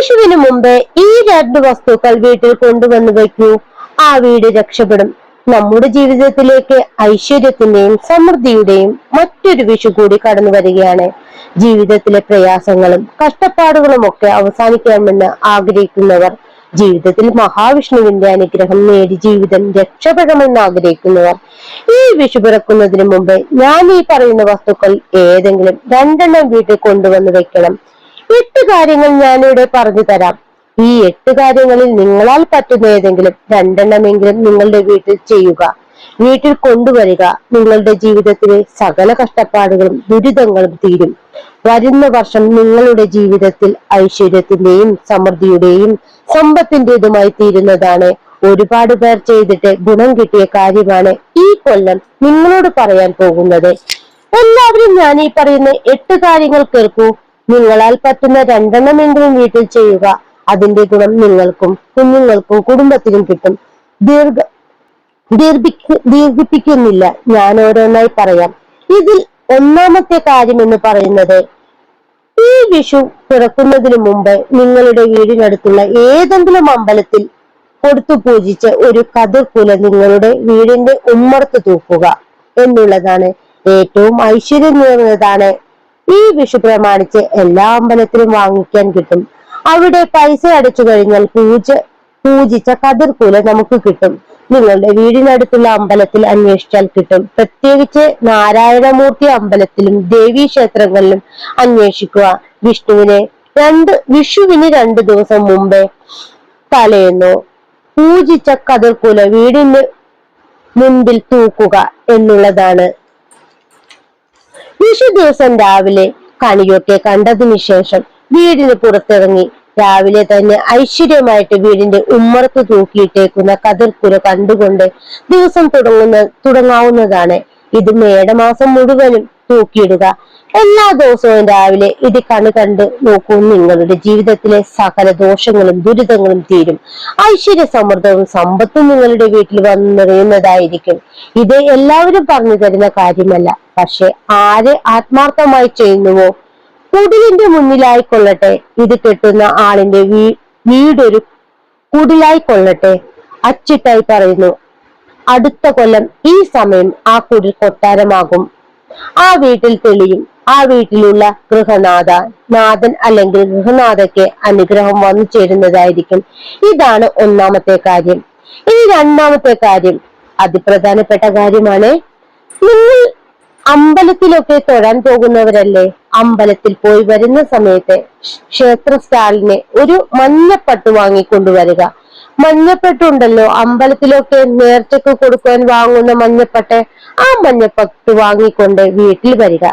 വിഷുവിന് മുമ്പേ ഈ രണ്ട് വസ്തുക്കൾ വീട്ടിൽ കൊണ്ടുവന്നു വയ്ക്കൂ. ആ വീട് രക്ഷപ്പെടും. നമ്മുടെ ജീവിതത്തിലേക്ക് ഐശ്വര്യത്തിന്റെയും സമൃദ്ധിയുടെയും മറ്റൊരു വിഷു കൂടി കടന്നു വരികയാണ്. ജീവിതത്തിലെ പ്രയാസങ്ങളും കഷ്ടപ്പാടുകളും ഒക്കെ അവസാനിക്കണമെന്ന് ആഗ്രഹിക്കുന്നവർ ജീവിതത്തിൽ മഹാവിഷ്ണുവിന്റെ അനുഗ്രഹം നേടി ജീവിതം രക്ഷപ്പെടണമെന്ന് ആഗ്രഹിക്കുന്നവർ ഈ വിഷു പിറക്കുന്നതിന് മുമ്പ് ഞാൻ ഈ പറയുന്ന വസ്തുക്കൾ ഏതെങ്കിലും രണ്ടെണ്ണം വീട്ടിൽ കൊണ്ടുവന്ന് വെക്കണം. എട്ട് കാര്യങ്ങൾ ഞാനിവിടെ പറഞ്ഞു തരാം. ഈ എട്ട് കാര്യങ്ങളിൽ നിങ്ങളാൽ പറ്റുന്ന ഏതെങ്കിലും രണ്ടെണ്ണമെങ്കിലും നിങ്ങളുടെ വീട്ടിൽ ചെയ്യുക. വീട്ടിൽ കൊണ്ടുവരിക. നിങ്ങളുടെ ജീവിതത്തിലെ സകല കഷ്ടപ്പാടുകളും ദുരിതങ്ങളും തീരും. വരുന്ന വർഷം നിങ്ങളുടെ ജീവിതത്തിൽ ഐശ്വര്യത്തിന്റെയും സമൃദ്ധിയുടെയും സമ്പത്തിന്റേതുമായി തീരുന്നതാണ്. ഒരുപാട് പേർ ചെയ്തിട്ട് ഗുണം കിട്ടിയ കാര്യമാണ് ഈ കൊല്ലം നിങ്ങളോട് പറയാൻ പോകുന്നത്. എല്ലാവരും ഞാൻ ഈ പറയുന്ന എട്ട് കാര്യങ്ങൾ കേൾക്കൂ. നിങ്ങളാൽ പറ്റുന്ന രണ്ടെണ്ണമെങ്കിലും വീട്ടിൽ ചെയ്യുക. അതിന്റെ ഗുണം നിങ്ങൾക്കും കുഞ്ഞുങ്ങൾക്കും കുടുംബത്തിനും കിട്ടും. ദീർഘ ദീർഘിക്ക് ദീർഘിപ്പിക്കുന്നില്ല. ഞാൻ ഓരോന്നായി പറയാം. ഇതിൽ ഒന്നാമത്തെ കാര്യം എന്ന് പറയുന്നത് ഈ വിഷു പിറക്കുന്നതിന് മുമ്പ് നിങ്ങളുടെ വീടിനടുത്തുള്ള ഏതെങ്കിലും അമ്പലത്തിൽ കൊടുത്തു പൂജിച്ച ഒരു കതിർക്കുല നിങ്ങളുടെ വീടിന്റെ ഉമ്മർത്ത് തൂക്കുക എന്നുള്ളതാണ് ഏറ്റവും ഐശ്വര്യം നിറഞ്ഞതാണ് ഈ വിഷു പ്രമാണിച്ച് എല്ലാ അമ്പലത്തിലും വാങ്ങിക്കാൻ കിട്ടും. അവിടെ പൈസ അടച്ചു കഴിഞ്ഞാൽ പൂജ പൂജിച്ച കതിർക്കൂല നമുക്ക് കിട്ടും. നിങ്ങളുടെ വീടിനടുത്തുള്ള അമ്പലത്തിൽ അന്വേഷിച്ചാൽ കിട്ടും. പ്രത്യേകിച്ച് നാരായണമൂർത്തി അമ്പലത്തിലും ദേവീ ക്ഷേത്രങ്ങളിലും അന്വേഷിക്കുക. വിഷ്ണുവിനെ രണ്ട് വിഷുവിന് രണ്ടു ദിവസം മുമ്പേ തലേന്നോ പൂജിച്ച കതിർക്കൂല വീടിന് മുൻപിൽ തൂക്കുക എന്നുള്ളതാണ്. വിഷു ദിവസം രാവിലെ കണിയൊക്കെ കണ്ടതിനു ശേഷം വീടിന് പുറത്തിറങ്ങി. രാവിലെ തന്നെ ഐശ്വര്യമായിട്ട് വീടിന്റെ ഉമ്മറത്ത് തൂക്കിയിട്ടേക്കുന്ന കതിർക്കുര കണ്ടുകൊണ്ട് ദിവസം തുടങ്ങുന്ന തുടങ്ങാവുന്നതാണ്. ഇത് മേടമാസം മുഴുവനും തൂക്കിയിടുക. എല്ലാ ദിവസവും രാവിലെ ഇത് കണ് കണ്ട് നോക്കൂ. നിങ്ങളുടെ ജീവിതത്തിലെ സകല ദോഷങ്ങളും ദുരിതങ്ങളും തീരും. ഐശ്വര്യ സമൃദ്ധവും സമ്പത്തും നിങ്ങളുടെ വീട്ടിൽ വന്നു നിറയുന്നതായിരിക്കും ഇത് എല്ലാവരും പറഞ്ഞു തരുന്ന കാര്യമല്ല. പക്ഷെ ആര് ആത്മാർത്ഥമായി ചെയ്യുന്നുവോ? കുടിലിന്റെ മുന്നിലായി കൊള്ളട്ടെ ഇത് കെട്ടുന്ന ആളിന്റെ വീ വീടൊരു കുടിലായി കൊള്ളട്ടെ അച്ചിട്ടായി പറയുന്നു. അടുത്ത കൊല്ലം ഈ സമയം ആ കുടിൽ കൊട്ടാരമാകും. ആ വീട്ടിൽ തെളിയും. ആ വീട്ടിലുള്ള ഗൃഹനാഥ നാഥൻ അല്ലെങ്കിൽ ഗൃഹനാഥയ്ക്ക് അനുഗ്രഹം വന്നു ചേരുന്നതായിരിക്കും. ഇതാണ് ഒന്നാമത്തെ കാര്യം. ഇനി രണ്ടാമത്തെ കാര്യം. അതിപ്രധാനപ്പെട്ട കാര്യമാണ്. നിങ്ങൾ അമ്പലത്തിലൊക്കെ തൊഴാൻ പോകുന്നവരല്ലേ? അമ്പലത്തിൽ പോയി വരുന്ന സമയത്ത് ക്ഷേത്ര സ്റ്റാളിന് ഒരു മഞ്ഞപ്പട്ട് വാങ്ങിക്കൊണ്ടുവരിക. മഞ്ഞപ്പെട്ടുണ്ടല്ലോ അമ്പലത്തിലൊക്കെ നേർച്ചക്ക് കൊടുക്കാൻ വാങ്ങുന്ന മഞ്ഞപ്പട്ട്. ആ മഞ്ഞപ്പട്ട് വാങ്ങിക്കൊണ്ട് വീട്ടിൽ വരിക.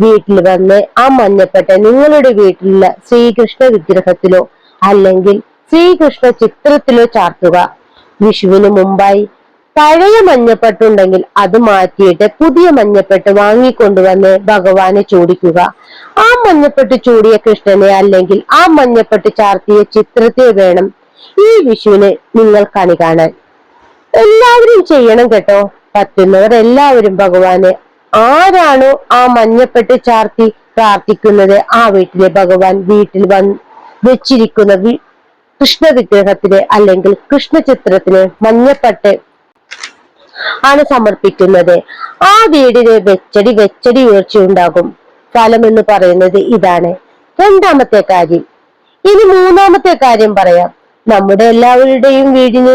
വീട്ടിൽ വന്ന് ആ മഞ്ഞപ്പട്ട് നിങ്ങളുടെ വീട്ടിലുള്ള ശ്രീകൃഷ്ണ വിഗ്രഹത്തിലോ അല്ലെങ്കിൽ ശ്രീകൃഷ്ണ ചിത്രത്തിലോ ചാർത്തുക. വിഷുവിന് മുമ്പായി പഴയ മഞ്ഞപ്പെട്ടുണ്ടെങ്കിൽ അത് മാറ്റിയിട്ട് പുതിയ മഞ്ഞപ്പെട്ട് വാങ്ങിക്കൊണ്ടുവന്ന് ഭഗവാനെ ചൂടിക്കുക ആ മഞ്ഞപ്പെട്ട് ചൂടിയ കൃഷ്ണനെ അല്ലെങ്കിൽ ആ മഞ്ഞപ്പെട്ട് ചാർത്തിയ ചിത്രത്തെ വേണം ഈ വിഷുവിന് നിങ്ങൾ കണി കാണാൻ. എല്ലാവരും ചെയ്യണം കേട്ടോ. പറ്റുന്നവർ എല്ലാവരും ഭഗവാനെ ആരാണോ ആ മഞ്ഞപ്പെട്ട് ചാർത്തി പ്രാർത്ഥിക്കുന്നത്? ആ വീട്ടിലെ ഭഗവാൻ വീട്ടിൽ വന്ന് വെച്ചിരിക്കുന്ന കൃഷ്ണ വിഗ്രഹത്തിന് അല്ലെങ്കിൽ കൃഷ്ണ ചിത്രത്തിന് മഞ്ഞപ്പെട്ട് ആണ് സമർപ്പിക്കുന്നത്. ആ വീടിന് വെച്ചടി വെച്ചടി ഉയർച്ചയുണ്ടാകും. ഫലം എന്ന് പറയുന്നത് ഇതാണ്. രണ്ടാമത്തെ കാര്യം. ഇനി മൂന്നാമത്തെ കാര്യം പറയാം. നമ്മുടെ എല്ലാവരുടെയും വീടിന്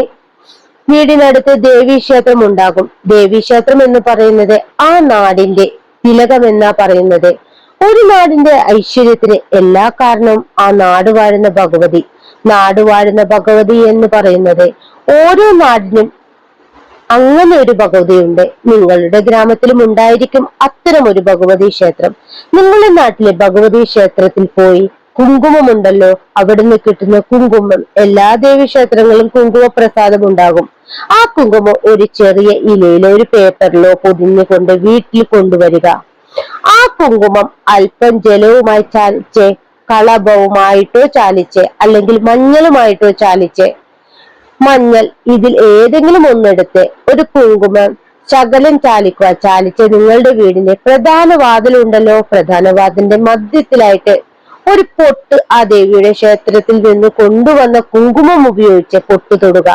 വീടിനടുത്ത് ദേവീക്ഷേത്രം ഉണ്ടാകും. ദേവീക്ഷേത്രം എന്ന് പറയുന്നത് ആ നാടിന്റെ തിലകം എന്നാ പറയുന്നത്. ഒരു നാടിന്റെ ഐശ്വര്യത്തിന് എല്ലാ കാരണവും ആ നാട് വാഴുന്ന ഭഗവതി. നാട് വാഴുന്ന ഭഗവതി എന്ന് പറയുന്നത് ഓരോ നാടിനും അങ്ങനെ ഒരു ഭഗവതിയുണ്ട്. നിങ്ങളുടെ ഗ്രാമത്തിലും ഉണ്ടായിരിക്കും അത്തരം ഒരു ഭഗവതി ക്ഷേത്രം. നിങ്ങളുടെ നാട്ടിലെ ഭഗവതി ക്ഷേത്രത്തിൽ പോയി കുങ്കുമമുണ്ടല്ലോ അവിടുന്ന് കിട്ടുന്ന കുങ്കുമം. എല്ലാ ദേവീക്ഷേത്രങ്ങളും കുങ്കുമ പ്രസാദം ഉണ്ടാകും. ആ കുങ്കുമം ഒരു ചെറിയ ഇലയിലോ ഒരു പേപ്പറിലോ പൊതിഞ്ഞുകൊണ്ട് വീട്ടിൽ കൊണ്ടുവരിക. ആ കുങ്കുമം അല്പം ജലവുമായി ചാലിച്ച് കളഭവുമായിട്ടോ ചാലിച്ച് അല്ലെങ്കിൽ മഞ്ഞളുമായിട്ടോ ചാലിച്ച് മഞ്ഞൾ ഇതിൽ ഏതെങ്കിലും ഒന്നെടുത്ത് ഒരു കുങ്കുമം ശകലം ചാലിക്കുക ചാലിച്ച് നിങ്ങളുടെ വീടിന്റെ പ്രധാന വാതിലുണ്ടല്ലോ. പ്രധാന വാതിലിന്റെ മധ്യത്തിലായിട്ട് ഒരു പൊട്ട് ആ ദേവിയുടെ ക്ഷേത്രത്തിൽ നിന്ന് കൊണ്ടുവന്ന കുങ്കുമം ഉപയോഗിച്ച് പൊട്ട് തൊടുക.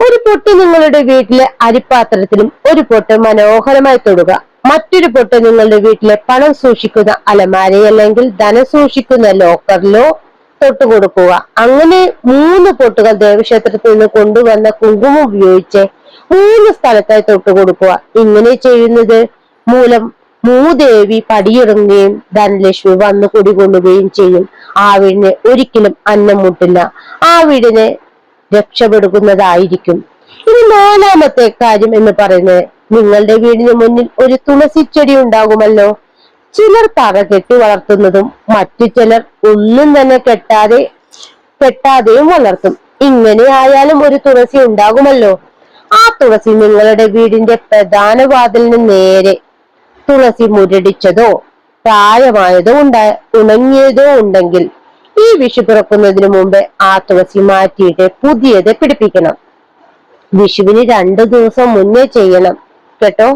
ഒരു പൊട്ട് നിങ്ങളുടെ വീട്ടിലെ അരിപ്പാത്രത്തിലും ഒരു പൊട്ട് മനോഹരമായി തൊടുക. മറ്റൊരു പൊട്ട് നിങ്ങളുടെ വീട്ടിലെ പണം സൂക്ഷിക്കുന്ന അലമാരയല്ലെങ്കിൽ ധനം സൂക്ഷിക്കുന്ന ലോക്കറിലോ തൊട്ട് കൊടുക്കുക. അങ്ങനെ മൂന്ന് പൊട്ടുകൾ ദേവക്ഷേത്രത്തിൽ നിന്ന് കൊണ്ടുവന്ന കുങ്കുമം ഉപയോഗിച്ച് മൂന്ന് സ്ഥലത്തായി തൊട്ട് കൊടുക്കുക. ഇങ്ങനെ ചെയ്യുന്നത് മൂലം മൂദേവി പടിയിറങ്ങുകയും ധനലക്ഷ്മി വന്നു കുടികൊള്ളുകയും ചെയ്യും. ആ വീടിന് ഒരിക്കലും അന്നം മുട്ടില്ല. ആ രക്ഷപ്പെടുക്കുന്നതായിരിക്കും ഇനി നാലാമത്തെ കാര്യം എന്ന് പറയുന്നത് നിങ്ങളുടെ വീടിന് മുന്നിൽ ഒരു തുളസി ചെടി ഉണ്ടാകുമല്ലോ. ചിലർ പക കെട്ടി വളർത്തുന്നതും മറ്റു ചിലർ ഒന്നും തന്നെ കെട്ടാതെ കെട്ടാതെയും വളർത്തും. ഇങ്ങനെ ആയാലും ഒരു തുളസി ഉണ്ടാകുമല്ലോ. ആ തുളസി നിങ്ങളുടെ വീടിന്റെ പ്രധാന വാതിലിന് നേരെ. തുളസി മുരടിച്ചതോ പ്രായമായതോ ഉണ്ട ഉണങ്ങിയതോ ഉണ്ടെങ്കിൽ ഈ വിഷു പിറക്കുന്നതിന് മുമ്പേ ആ തുളസി മാറ്റിയിട്ട് പുതിയത് പിടിപ്പിക്കണം. വിഷുവിന് രണ്ടു ദിവസം മുന്നേ ചെയ്യണം. കേട്ടോ?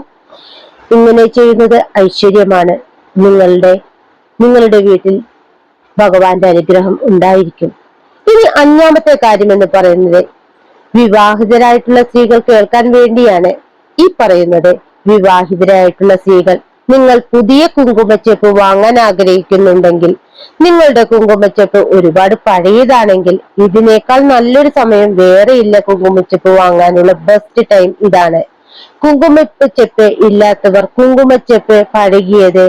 ഇങ്ങനെ ചെയ്യുന്നത് ഐശ്വര്യമാണ്. നിങ്ങളുടെ നിങ്ങളുടെ വീട്ടിൽ ഭഗവാന്റെ അനുഗ്രഹം ഉണ്ടായിരിക്കും. ഇനി അഞ്ചാമത്തെ കാര്യം എന്ന് പറയുന്നത് വിവാഹിതരായിട്ടുള്ള സ്ത്രീകൾ കേൾക്കാൻ വേണ്ടിയാണ് ഈ പറയുന്നത്. വിവാഹിതരായിട്ടുള്ള സ്ത്രീകൾ നിങ്ങൾ പുതിയ കുങ്കുമച്ചെപ്പ് വാങ്ങാൻ ആഗ്രഹിക്കുന്നുണ്ടെങ്കിൽ നിങ്ങളുടെ കുങ്കുമച്ചെപ്പ് ഒരുപാട് പഴയതാണെങ്കിൽ ഇതിനേക്കാൾ നല്ലൊരു സമയം വേറെയില്ല കുങ്കുമച്ചെപ്പ് വാങ്ങാനുള്ള ബെസ്റ്റ് ടൈം ഇതാണ്. കുങ്കുമച്ചെപ്പ് ഇല്ലാത്തവർ കുങ്കുമച്ചെപ്പ് പഴകിയത്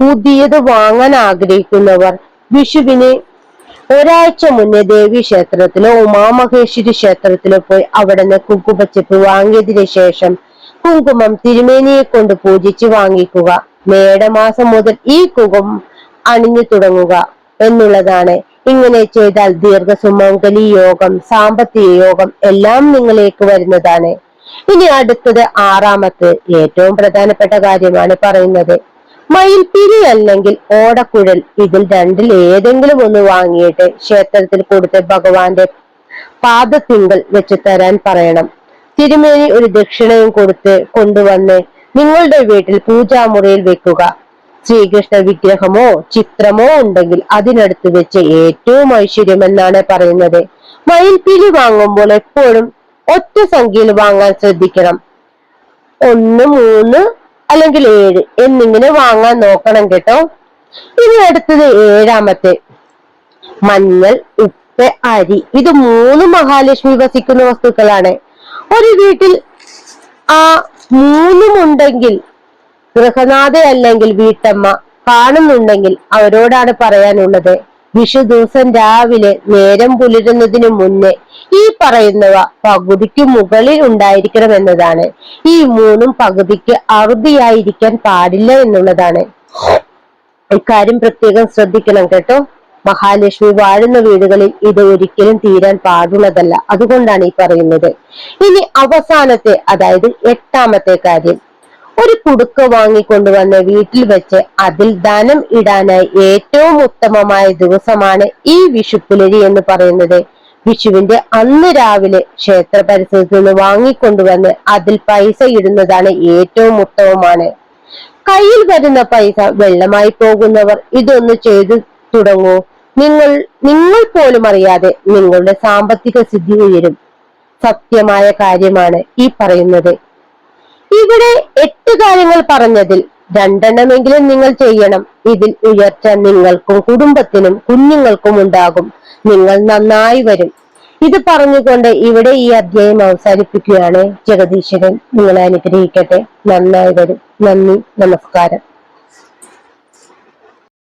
പുതിയത് വാങ്ങാൻ ആഗ്രഹിക്കുന്നവർ വിഷുവിന് ഒരാഴ്ച മുന്നേ ദേവി ക്ഷേത്രത്തിലോ ഉമാമഹേശ്വരി ക്ഷേത്രത്തിലോ പോയി അവിടെ നിന്ന് കുങ്കുമച്ചെപ്പ് വാങ്ങിയതിനു ശേഷം കുങ്കുമം തിരുമേനിയെ കൊണ്ട് പൂജിച്ച് വാങ്ങിക്കുക. മേടമാസം മുതൽ ഈ കുങ്കുമം അണിഞ്ഞു തുടങ്ങുക എന്നുള്ളതാണ്. ഇങ്ങനെ ചെയ്താൽ ദീർഘസുമംഗലി യോഗം സാമ്പത്തിക യോഗം എല്ലാം നിങ്ങളിലേക്ക് വരുന്നതാണ്. ഇനി അടുത്തത് ആറാമത്തെ ഏറ്റവും പ്രധാനപ്പെട്ട കാര്യമാണ് പറയുന്നത്. മയിൽപ്പിരി അല്ലെങ്കിൽ ഓടക്കുഴൽ. ഇതിൽ രണ്ടിൽ ഏതെങ്കിലും ഒന്ന് വാങ്ങിയിട്ട് ക്ഷേത്രത്തിൽ കൊടുത്ത് ഭഗവാന്റെ പാദത്തിങ്കൽ വെച്ച് തരാൻ പറയണം. തിരുമേനി ഒരു ദക്ഷിണയും കൊടുത്ത് കൊണ്ടുവന്ന് നിങ്ങളുടെ വീട്ടിൽ പൂജാമുറിയിൽ വെക്കുക. ശ്രീകൃഷ്ണ വിഗ്രഹമോ ചിത്രമോ ഉണ്ടെങ്കിൽ അതിനടുത്ത് വെച്ച് ഏറ്റവും ഐശ്വര്യം എന്നാണ് പറയുന്നത്. മയിൽപ്പീലി വാങ്ങുമ്പോൾ എപ്പോഴും ഒറ്റ സംഖ്യയിൽ വാങ്ങാൻ ശ്രദ്ധിക്കണം. ഒന്ന് മൂന്ന് അല്ലെങ്കിൽ ഏഴ് എന്നിങ്ങനെ വാങ്ങാൻ നോക്കണം കേട്ടോ. ഇനി അടുത്തത് ഏഴാമത്തെ. മഞ്ഞൾ ഉപ്പ് അരി. ഇത് മൂന്ന് മഹാലക്ഷ്മി വസിക്കുന്ന വസ്തുക്കളാണ്. ഒരു വീട്ടിൽ ആ മൂന്നും ഉണ്ടെങ്കിൽ ഗൃഹനാഥ അല്ലെങ്കിൽ വീട്ടമ്മ കാണുന്നുണ്ടെങ്കിൽ അവരോടാണ് പറയാനുള്ളത്. വിഷു ദിവസം രാവിലെ നേരം പുലരുന്നതിന് മുന്നേ ഈ പറയുന്നവ പകുതിക്ക് മുകളിൽ ഉണ്ടായിരിക്കണം എന്നതാണ് ഈ മൂന്നും പകുതിക്ക് അറുതിയായിരിക്കാൻ പാടില്ല എന്നുള്ളതാണ്. ഇക്കാര്യം പ്രത്യേകം ശ്രദ്ധിക്കണം കേട്ടോ. മഹാലക്ഷ്മി വാഴുന്ന വീടുകളിൽ ഇത് ഒരിക്കലും തീരാൻ പാടുള്ളതല്ല. അതുകൊണ്ടാണ് ഈ പറയുന്നത്. ഇനി അവസാനത്തെ അതായത് എട്ടാമത്തെ കാര്യം. ഒരു കുടുക്ക വാങ്ങിക്കൊണ്ടുവന്ന് വീട്ടിൽ വെച്ച് അതിൽ ധനം ഇടാനായി ഏറ്റവും ഉത്തമമായ ദിവസമാണ് ഈ വിഷുപ്പുലരി എന്ന് പറയുന്നത്. വിഷുവിന്റെ അന്ന് രാവിലെ ക്ഷേത്ര പരിസരത്ത് നിന്ന് വാങ്ങിക്കൊണ്ടുവന്ന് അതിൽ പൈസ ഇടുന്നതാണ് ഏറ്റവും ഉത്തമമാണ്. കയ്യിൽ വരുന്ന പൈസ വെള്ളമായി പോകുന്നവർ ഇതൊന്ന് ചെയ്തു തുടങ്ങൂ. നിങ്ങൾ നിങ്ങൾ പോലും അറിയാതെ നിങ്ങളുടെ സാമ്പത്തിക സ്ഥിതി ഉയരും. സത്യമായ കാര്യമാണ് ഈ പറയുന്നത്. ഇവിടെ എട്ട് കാര്യങ്ങൾ പറഞ്ഞതിൽ രണ്ടെണ്ണമെങ്കിലും നിങ്ങൾ ചെയ്യണം. ഇതിൽ ഉയർച്ച നിങ്ങൾക്കും കുടുംബത്തിനും കുഞ്ഞുങ്ങൾക്കും ഉണ്ടാകും. നിങ്ങൾ നന്നായി വരും. ഇത് പറഞ്ഞുകൊണ്ട് ഇവിടെ ഈ അധ്യായം അവസാനിപ്പിക്കുകയാണ്. ജഗദീശ്വരൻ നിങ്ങളെ അനുഗ്രഹിക്കട്ടെ. നന്നായി വരും. നന്ദി. നമസ്കാരം.